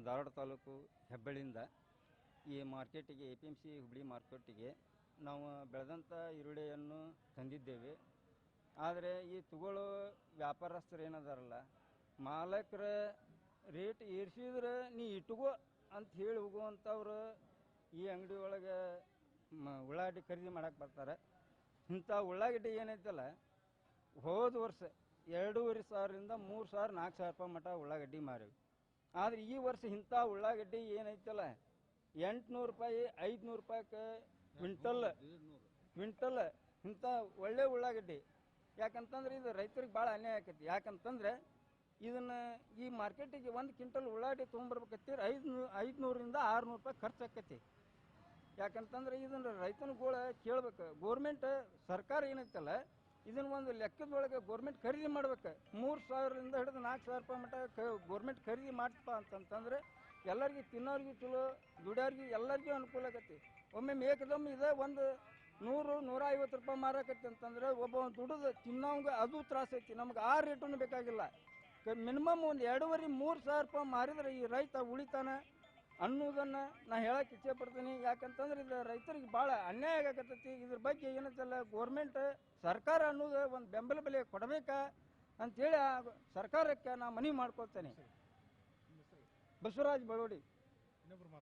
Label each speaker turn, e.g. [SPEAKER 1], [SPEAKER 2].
[SPEAKER 1] ನಾವು ಧಾರವಾಡ ತಾಲೂಕು ಹೆಬ್ಬಳ್ಳಿಯಿಂದ ಈ ಮಾರ್ಕೆಟಿಗೆ, A P M C Hubli ಮಾರ್ಕೆಟಿಗೆ ನಾವು ಬೆಳೆದಂಥ ಈರುಳ್ಳಿಯನ್ನು ತಂದಿದ್ದೇವೆ. ಆದರೆ ಈ ತಗೊಳ್ಳೋ ವ್ಯಾಪಾರಸ್ಥರು ಏನದಾರಲ್ಲ, ಮಾಲಕರ ರೇಟ್ ಏರಿಸಿದ್ರೆ ನೀ ಇಟ್ಕೋ ಅಂತ ಹೇಳಿ ಹೋಗುವಂಥವ್ರು ಈ ಅಂಗಡಿ ಒಳಗೆ ಮ ಉಳ್ಳಾಗಡ್ಡಿ ಖರೀದಿ ಮಾಡಕ್ಕೆ ಬರ್ತಾರೆ. ಇಂಥ ಉಳ್ಳಾಗಡ್ಡಿ ಏನೈತಲ್ಲ, ಹೋದ ವರ್ಷ ಎರಡೂವರೆ ಸಾವಿರದಿಂದ ಮೂರು ಸಾವಿರ, ನಾಲ್ಕು ಸಾವಿರ ರೂಪಾಯಿ ಮಟ ಉಳ್ಳಾಗಡ್ಡಿ ಮಾರಿವಿ. ಆದ್ರೆ ಈ ವರ್ಷ ಇಂಥ ಉಳ್ಳಾಗಡ್ಡಿ ಏನೈತಲ್ಲ? ಎಂಟುನೂರು ರೂಪಾಯಿ, ಐದುನೂರು ರೂಪಾಯಿಗೆ ಕ್ವಿಂಟಲ್. ಕ್ವಿಂಟಲ್. ಇಂಥ ಒಳ್ಳೆ ಉಳ್ಳಾಗಡ್ಡಿ. ಯಾಕಂತಂದ್ರೆ ಇದು ರೈತರಿಗೆ ಭಾಳ ಅನ್ಯಾಯ ಆಕೈತಿ. ಯಾಕಂತಂದ್ರೆ ಇದನ್ನ ಈ ಮಾರ್ಕೆಟಿಗೆ ಒಂದು ಕ್ವಿಂಟಲ್ ಉಳ್ಳಾಗಡ್ಡಿ ತೊಗೊಂಬರ್ಬೇಕತ್ತೀರಿ ಐದು ಐದುನೂರಿಂದ ಆರುನೂರು ರೂಪಾಯಿ ಖರ್ಚು ಆಕೈತಿ. ಯಾಕಂತಂದ್ರೆ ಇದನ್ನ ರೈತನಗಳ ಕೇಳ್ಬೇಕು. ಗೋರ್ಮೆಂಟ್, ಸರ್ಕಾರ ಏನೈತಲ್ಲ ಇದನ್ನ ಒಂದು ಲೆಕ್ಕದೊಳಗೆ ಗೋರ್ಮೆಂಟ್ ಖರೀದಿ ಮಾಡ್ಬೇಕು. ಮೂರು ಸಾವಿರದಿಂದ ಹಿಡಿದು ನಾಲ್ಕು ಸಾವಿರ ರೂಪಾಯಿ ಮಟ್ಟ ಗೋರ್ಮೆಂಟ್ ಖರೀದಿ ಮಾಡ್ತಪ್ಪ ಅಂತಂತಂದ್ರೆ ಎಲ್ಲರಿಗೂ ತಿನ್ನೋರಿಗೂ ಚಲೋ, ದುಡಿಯೋರ್ಗೂ ಎಲ್ಲರಿಗೂ ಅನುಕೂಲ ಆಗತ್ತೆ. ಒಮ್ಮೆ ಏಕದಮ್ ಇದೆ ಒಂದು ನೂರು, ನೂರ ಐವತ್ತು ರೂಪಾಯಿ ಮಾರಾಕತ್ತೆ ಅಂತಂದ್ರೆ ಒಬ್ಬ ದುಡಿದು ತಿನ್ನೋಂಗ ಅದು ತ್ರಾಸ ಐತಿ. ನಮ್ಗೆ ಆ ರೇಟನ್ನು ಬೇಕಾಗಿಲ್ಲ. ಮಿನಿಮಮ್ ಒಂದು ಎರಡೂವರೆ, ಮೂರು ಸಾವಿರ ರೂಪಾಯಿ ಮಾರಿದ್ರೆ ಈ ರೈತ ಉಳಿತಾನ ಅನ್ನೋದನ್ನ ನಾ ಹೇಳಕ್ ಇಚ್ಛೆ ಪಡ್ತೀನಿ. ಯಾಕಂತಂದ್ರೆ ಇದು ರೈತರಿಗೆ ಭಾಳ ಅನ್ಯಾಯ ಆಗಕತ್ತೈತಿ. ಇದ್ರ ಬಗ್ಗೆ ಏನಂತಲ್ಲ ಗೋರ್ಮೆಂಟ್ ಸರ್ಕಾರ ಅನ್ನೋದು ಒಂದು ಬೆಂಬಲ ಬೆಲೆ ಕೊಡಬೇಕಾ ಅಂತೇಳಿ ಆ ಸರ್ಕಾರಕ್ಕೆ ನಾ ಮನವಿ ಮಾಡ್ಕೊಳ್ತೇನೆ. ಬಸವರಾಜ್ ಬಳೋಡಿ